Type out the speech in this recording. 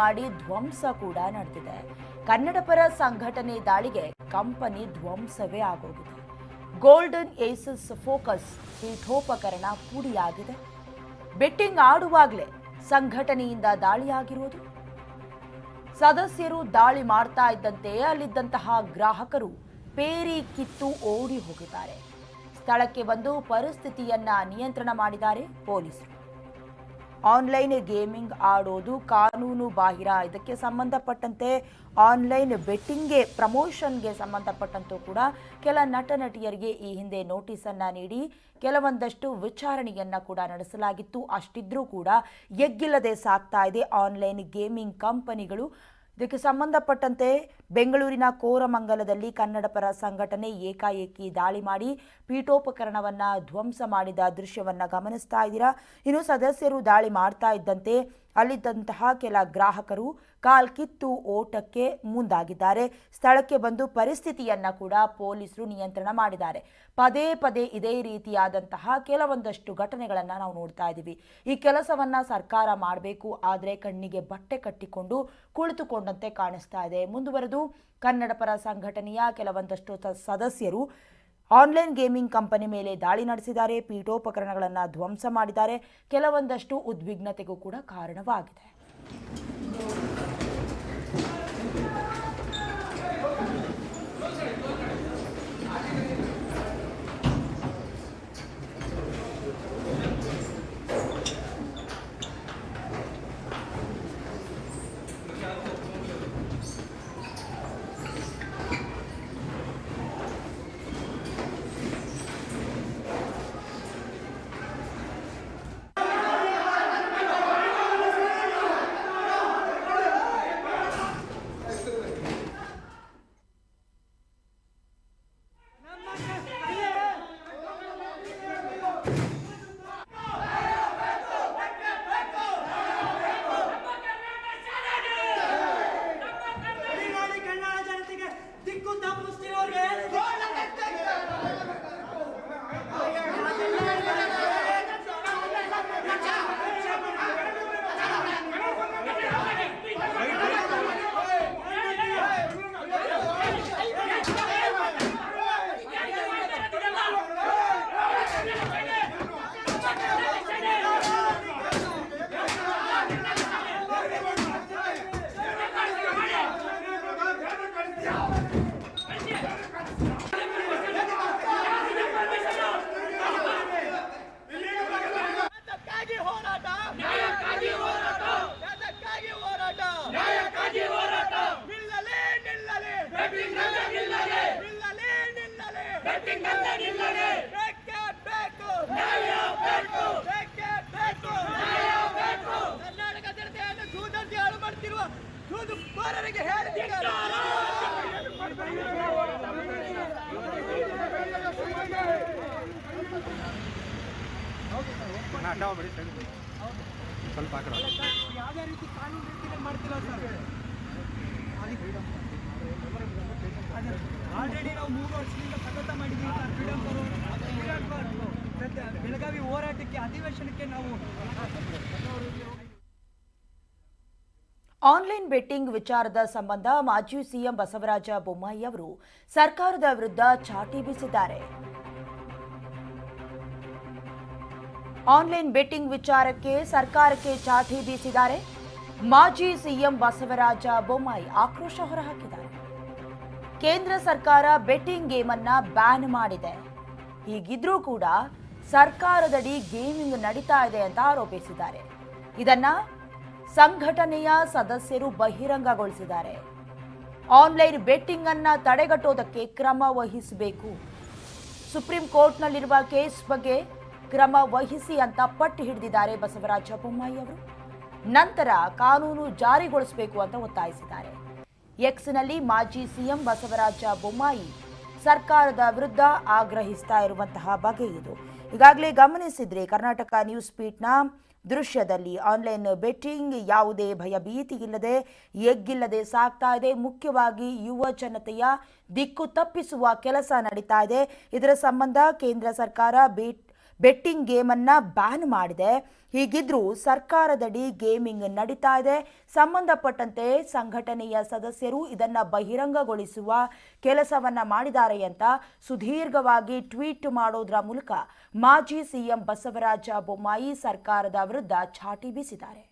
ಮಾಡಿ ಧ್ವಂಸ ಕೂಡ ನಡೆದಿದೆ. ಕನ್ನಡಪರ ಸಂಘಟನೆ ದಾಳಿಗೆ ಕಂಪನಿ ಧ್ವಂಸವೇ ಆಗೋಗಿದೆ. ಗೋಲ್ಡನ್ ಏಸಸ್ ಫೋಕಸ್ ಪೀಠೋಪಕರಣ ಪುಡಿಯಾಗಿದೆ. ಬೆಟ್ಟಿಂಗ್ ಆಡುವಾಗಲೇ ಸಂಘಟನೆಯಿಂದ ದಾಳಿಯಾಗಿರುವುದು. ಸದಸ್ಯರು ದಾಳಿ ಮಾಡ್ತಾ ಇದ್ದಂತೆ ಅಲ್ಲಿದ್ದಂತಹ ಗ್ರಾಹಕರು ಪೇರಿ ಕಿತ್ತು ಓಡಿ ಹೋಗಿದ್ದಾರೆ. ಸ್ಥಳಕ್ಕೆ ಬಂದು ಪರಿಸ್ಥಿತಿಯನ್ನ ನಿಯಂತ್ರಣ ಮಾಡಿದ್ದಾರೆ ಪೊಲೀಸರು. ಆನ್ಲೈನ್ ಗೇಮಿಂಗ್ ಆಡೋದು ಕಾನೂನು ಬಾಹಿರ. ಇದಕ್ಕೆ ಸಂಬಂಧಪಟ್ಟಂತೆ ಆನ್ಲೈನ್ ಬೆಟ್ಟಿಂಗ್ಗೆ, ಪ್ರಮೋಷನ್ಗೆ ಸಂಬಂಧಪಟ್ಟಂತೂ ಕೂಡ ಕೆಲ ನಟ ನಟಿಯರಿಗೆ ಈ ಹಿಂದೆ ನೋಟಿಸನ್ನ ನೀಡಿ ಕೆಲವೊಂದಷ್ಟು ವಿಚಾರಣೆಯನ್ನ ಕೂಡ ನಡೆಸಲಾಗಿತ್ತು. ಅಷ್ಟಿದ್ರೂ ಕೂಡ ಎಗ್ಗಿಲ್ಲದೆ ಸಾಕ್ತಾ ಇದೆ ಆನ್ಲೈನ್ ಗೇಮಿಂಗ್ ಕಂಪನಿಗಳು. ಇದಕ್ಕೆ ಸಂಬಂಧಪಟ್ಟಂತೆ ಬೆಂಗಳೂರಿನ ಕೋರಮಂಗಲದಲ್ಲಿ ಕನ್ನಡಪರ ಸಂಘಟನೆ ಏಕಾಏಕಿ ದಾಳಿ ಮಾಡಿ ಪೀಠೋಪಕರಣವನ್ನು ಧ್ವಂಸ ಮಾಡಿದ ದೃಶ್ಯವನ್ನು ಗಮನಿಸ್ತಾ ಇದ್ದೀರಾ? ಇನ್ನು ಸದಸ್ಯರು ದಾಳಿ ಮಾಡ್ತಾ ಇದ್ದಂತೆ ಅಲ್ಲಿದ್ದಂತಹ ಕೆಲ ಗ್ರಾಹಕರು ಕಾಲ್ ಕಿತ್ತು ಓಟಕ್ಕೆ ಮುಂದಾಗಿದ್ದಾರೆ. ಸ್ಥಳಕ್ಕೆ ಬಂದು ಪರಿಸ್ಥಿತಿಯನ್ನು ಕೂಡ ಪೊಲೀಸರು ನಿಯಂತ್ರಣ ಮಾಡಿದ್ದಾರೆ. ಪದೇ ಪದೇ ಇದೇ ರೀತಿಯಾದಂತಹ ಕೆಲವೊಂದಷ್ಟು ಘಟನೆಗಳನ್ನು ನಾವು ನೋಡ್ತಾ ಇದ್ದೀವಿ. ಈ ಕೆಲಸವನ್ನ ಸರ್ಕಾರ ಮಾಡಬೇಕು, ಆದರೆ ಕಣ್ಣಿಗೆ ಬಟ್ಟೆ ಕಟ್ಟಿಕೊಂಡು ಕುಳಿತುಕೊಂಡಂತೆ ಕಾಣಿಸ್ತಾ ಇದೆ. ಮುಂದುವರೆದು ಕನ್ನಡಪರ ಸಂಘಟನೆಯ ಕೆಲವೊಂದಷ್ಟು ಸದಸ್ಯರು ಆನ್ಲೈನ್ ಗೇಮಿಂಗ್ ಕಂಪನಿ ಮೇಲೆ ದಾಳಿ ನಡೆಸಿದ್ದಾರೆ. ಪೀಠೋಪಕರಣಗಳನ್ನು ಧ್ವಂಸ ಮಾಡಿದ್ದಾರೆ. ಕೆಲವೊಂದಷ್ಟು ಉದ್ವಿಗ್ನತೆಗೂ ಕೂಡ ಕಾರಣವಾಗಿದೆ. ನ್ಯಾಯಕ್ಕಾಗಿ ಹೋರಾಟ ಅದಕ್ಕಾಗಿ ಹೋರಾಟ ನ್ಯಾಯಕ್ಕಾಗಿ ಹೋರಾಟ ನಿಲ್ಲಲೇ ನಿಲ್ಲಲೇ ನಿಲ್ಲಲೇ ನಿಲ್ಲಲೇ ನಿಲ್ಲಲೇ ನಿಲ್ಲಲೇ ಬೇಕೇ ಬೇಕು ನ್ಯಾಯ ಬೇಕು ಬೇಕೇ ಬೇಕು ನ್ಯಾಯ ಬೇಕು ಕರ್ನಾಟಕ ಜನತೆಯನ್ನು ಜೂದಂತೆ ಹಾಳು ಮಾಡ್ತಿರುವ ಜೂದುಕೋರರಿಗೆ ಹೇಳ್ತಿದ್ದಾರೆ ಸ್ವಲ್ಪ ಆ ಕಡೆ ಯಾವುದೇ ರೀತಿ ಕಾನೂನು ರೀತಿಯಲ್ಲಿ ಮಾಡ್ತಿಲ್ಲ ಸರ್. ಆಲ್ರೆಡಿ ನಾವು ಮೂರು ವರ್ಷದಿಂದ ಸತತ ಮಾಡಿದ್ದೀವಿ ಸರ್. ಫ್ರೀಡಮ್ ಫಾರ್ ಬೆಳಗಾವಿ ಹೋರಾಟಕ್ಕೆ ಅಧಿವೇಶನಕ್ಕೆ ನಾವು ಆನ್ಲೈನ್ ಬೆಟ್ಟಿಂಗ್ ವಿಚಾರದ ಸಂಬಂಧ ಮಾಜಿ ಸಿಎಂ ಬಸವರಾಜ ಬೊಮ್ಮಾಯಿ ಅವರು ಸರ್ಕಾರದ ವಿರುದ್ಧ ಚಾಟಿ ಬೀಸಿದ್ದಾರೆ. ಆನ್ಲೈನ್ ಬೆಟ್ಟಿಂಗ್ ವಿಚಾರಕ್ಕೆ ಸರ್ಕಾರಕ್ಕೆ ಚಾಟಿ ಬೀಸಿದ್ದಾರೆ. ಮಾಜಿ ಸಿಎಂ ಬಸವರಾಜ ಬೊಮ್ಮಾಯಿ ಆಕ್ರೋಶ ಹೊರಹಾಕಿದ್ದಾರೆ. ಕೇಂದ್ರ ಸರ್ಕಾರ ಬೆಟ್ಟಿಂಗ್ ಗೇಮ್ ಅನ್ನ ಬ್ಯಾನ್ ಮಾಡಿದೆ. ಹೀಗಿದ್ರೂ ಕೂಡ ಸರ್ಕಾರದಡಿ ಗೇಮಿಂಗ್ ನಡೀತಾ ಇದೆ ಅಂತ ಆರೋಪಿಸಿದ್ದಾರೆ. ಇದನ್ನ ಸಂಘಟನೆಯ ಸದಸ್ಯರು ಬಹಿರಂಗಗೊಳಿಸಿದ್ದಾರೆ. ಆನ್ಲೈನ್ ಬೆಟ್ಟಿಂಗ್ ಅನ್ನ ತಡೆಗಟ್ಟೋದಕ್ಕೆ ಕ್ರಮ ವಹಿಸಬೇಕು. ಸುಪ್ರೀಂ ಕೋರ್ಟ್ನಲ್ಲಿರುವ ಕೇಸ್ ಬಗ್ಗೆ ಕ್ರಮ ವಹಿಸಿ ಅಂತ ಪಟ್ಟು ಹಿಡಿದಿದ್ದಾರೆ ಬಸವರಾಜ ಬೊಮ್ಮಾಯಿ ಅವರು. ನಂತರ ಕಾನೂನು ಜಾರಿಗೊಳಿಸಬೇಕು ಅಂತ ಒತ್ತಾಯಿಸಿದ್ದಾರೆ. ಎಕ್ಸ್ನಲ್ಲಿ ಮಾಜಿ ಸಿಎಂ ಬಸವರಾಜ ಬೊಮ್ಮಾಯಿ ಸರ್ಕಾರದ ವಿರುದ್ಧ ಆಗ್ರಹಿಸ್ತಾ ಇರುವಂತಹ ಬಗೆ ಇದು. ಈಗಾಗಲೇ ಗಮನಿಸಿದ್ರೆ ಕರ್ನಾಟಕ ನ್ಯೂಸ್ ಪೀಟ್ನ ದೃಶ್ಯದಲ್ಲಿ ಆನ್ಲೈನ್ ಬೆಟ್ಟಿಂಗ್ ಯಾವುದೇ ಭಯಭೀತಿ ಇಲ್ಲದೆ ಎಗ್ಗಿಲ್ಲದೆ ಸಾಕ್ತಾ ಇದೆ. ಮುಖ್ಯವಾಗಿ ಯುವ ಜನತೆಯ ದಿಕ್ಕು ತಪ್ಪಿಸುವ ಕೆಲಸ ನಡೀತಾ ಇದೆ. ಇದರ ಸಂಬಂಧ ಕೇಂದ್ರ ಸರ್ಕಾರ ಬೇಟ್ ಬೆಟ್ಟಿಂಗ್ ಗೇಮನ್ನು ಬ್ಯಾನ್ ಮಾಡಿದೆ. ಹೀಗಿದ್ರೂ ಸರ್ಕಾರದಡಿ ಗೇಮಿಂಗ್ ನಡೀತಾ ಇದೆ. ಸಂಬಂಧಪಟ್ಟಂತೆ ಸಂಘಟನೆಯ ಸದಸ್ಯರು ಇದನ್ನು ಬಹಿರಂಗಗೊಳಿಸುವ ಕೆಲಸವನ್ನ ಮಾಡಿದ್ದಾರೆ ಅಂತ ಸುದೀರ್ಘವಾಗಿ ಟ್ವೀಟ್ ಮಾಡೋದ್ರ ಮೂಲಕ ಮಾಜಿ ಸಿಎಂ ಬಸವರಾಜ ಬೊಮ್ಮಾಯಿ ಸರ್ಕಾರದ ವಿರುದ್ಧ ಚಾಟಿ ಬೀಸಿದ್ದಾರೆ.